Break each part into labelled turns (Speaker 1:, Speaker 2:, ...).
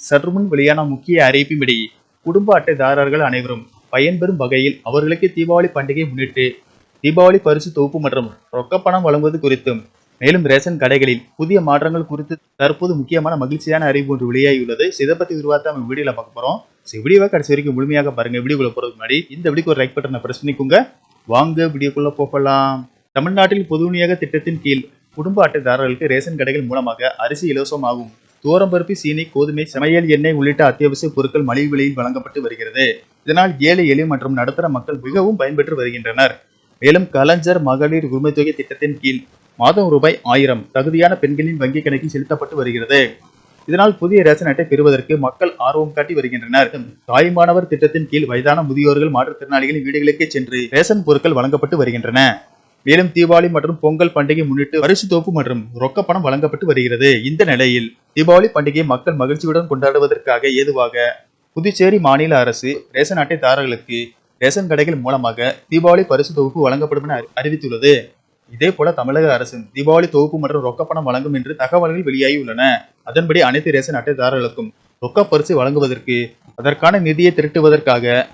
Speaker 1: சற்றுமுன் வெளியான முக்கிய அறிவிப்பின்படி குடும்ப அட்டைதாரர்கள் அனைவரும் பயன்பெறும் வகையில் அவர்களுக்கு தீபாவளி பண்டிகையை முன்னிட்டு தீபாவளி பரிசு தொகுப்பு மற்றும் ரொக்கப்பணம் வழங்குவது குறித்தும் மேலும் ரேஷன் கடைகளில் புதிய மாற்றங்கள் குறித்து தற்போது முக்கியமான மகிழ்ச்சியான அறிவு ஒன்று வெளியாகியுள்ளது. இதை பத்தி விரிவாக நம்ம வீடியோல பார்க்க போறோம். ஸோ வீடியோவை கடைசி வரைக்கும் முழுமையாக பாருங்க. வீடியோக்குள்ள போறதுக்கு முன்னாடி இந்த வீடியோக்கு ஒரு லைக் பட்டனை பிரஸ் பண்ணிக்கோங்க. வாங்க வீடியோக்குள்ள போகலாம். தமிழ்நாட்டில் பொது விநியோக திட்டத்தின் கீழ் குடும்ப அட்டைதாரர்களுக்கு ரேஷன் கடைகள் மூலமாக அரிசி இலவசமாகும். துவரம்பருப்பு சீனி கோதுமை சமையல் எண்ணெய் உள்ளிட்ட அத்தியாவசிய பொருட்கள் மலிவு விலையில் வழங்கப்பட்டு வருகிறது. இதனால் ஏழை எளிய மற்றும் நடுத்தர மக்கள் மிகவும் பயன்பெற்று வருகின்றனர். மேலும் கலைஞர் மகளிர் உரிமை தொகை திட்டத்தின் கீழ் மாதம் ரூபாய் ஆயிரம் தகுதியான பெண்களின் வங்கி கணக்கில் செலுத்தப்பட்டு வருகிறது. இதனால் புதிய ரேஷன் அட்டை பெறுவதற்கு மக்கள் ஆர்வம் காட்டி வருகின்றனர். தாய்மானவர் திட்டத்தின் கீழ் வயதான முதியோர்கள் மாற்றுத்திறனாளிகளின் வீடுகளுக்கே சென்று ரேஷன் பொருட்கள் வழங்கப்பட்டு வருகின்றன. மேலும் தீபாவளி மற்றும் பொங்கல் பண்டிகை முன்னிட்டு பரிசு தொகுப்பு மற்றும் ரொக்கப்பணம் வழங்கப்பட்டு வருகிறது. இந்த நிலையில் தீபாவளி பண்டிகையை மக்கள் மகிழ்ச்சியுடன் கொண்டாடுவதற்காக ஏதுவாக புதுச்சேரி மாநில அரசு ரேஷன் அட்டைதாரர்களுக்கு ரேஷன் கடைகள் மூலமாக தீபாவளி பரிசு தொகுப்பு வழங்கப்படும் என அறி- அறிவித்துள்ளது. இதே போல தமிழக அரசும் தீபாவளி தொகுப்பு மற்றும் ரொக்கப்பணம் வழங்கும் என்று தகவல்கள் வெளியாகியுள்ளன. அதன்படி அனைத்து ரேஷன் அட்டைதாரர்களுக்கும் ரொக்க பரிசு வழங்குவதற்கு அதற்கான நிதியை திரட்டுவதற்காக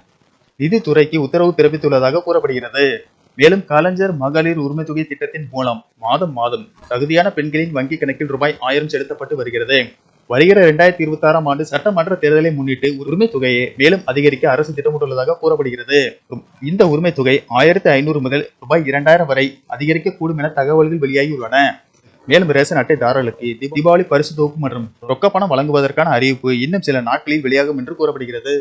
Speaker 1: நிதித்துறைக்கு உத்தரவு பிறப்பித்துள்ளதாக கூறப்படுகிறது. மேலும் கலைஞர் மகளிர் உரிமை தொகை திட்டத்தின் மூலம் மாதம் மாதம் தகுதியான பெண்களின் வங்கி கணக்கில் ரூபாய் ஆயிரம் செலுத்தப்பட்டு வருகிறது. வருகிற இரண்டாயிரத்தி இருபத்தி ஆறாம் ஆண்டு சட்டமன்ற தேர்தலை முன்னிட்டு உரிமை தொகையை மேலும் அதிகரிக்க அரசு திட்டமிட்டுள்ளதாக கூறப்படுகிறது. இந்த உரிமை தொகை ஆயிரத்தி ஐநூறு முதல் ரூபாய் இரண்டாயிரம் வரை அதிகரிக்க கூடும் என தகவல்கள் வெளியாகியுள்ளன. மேலும் ரேஷன் அட்டைதாரர்களுக்கு தீபாவளி பரிசு தொகுப்பு மற்றும் ரொக்கப்பணம் வழங்குவதற்கான அறிவிப்பு இன்னும் சில நாட்களில் வெளியாகும் என்று கூறப்படுகிறது.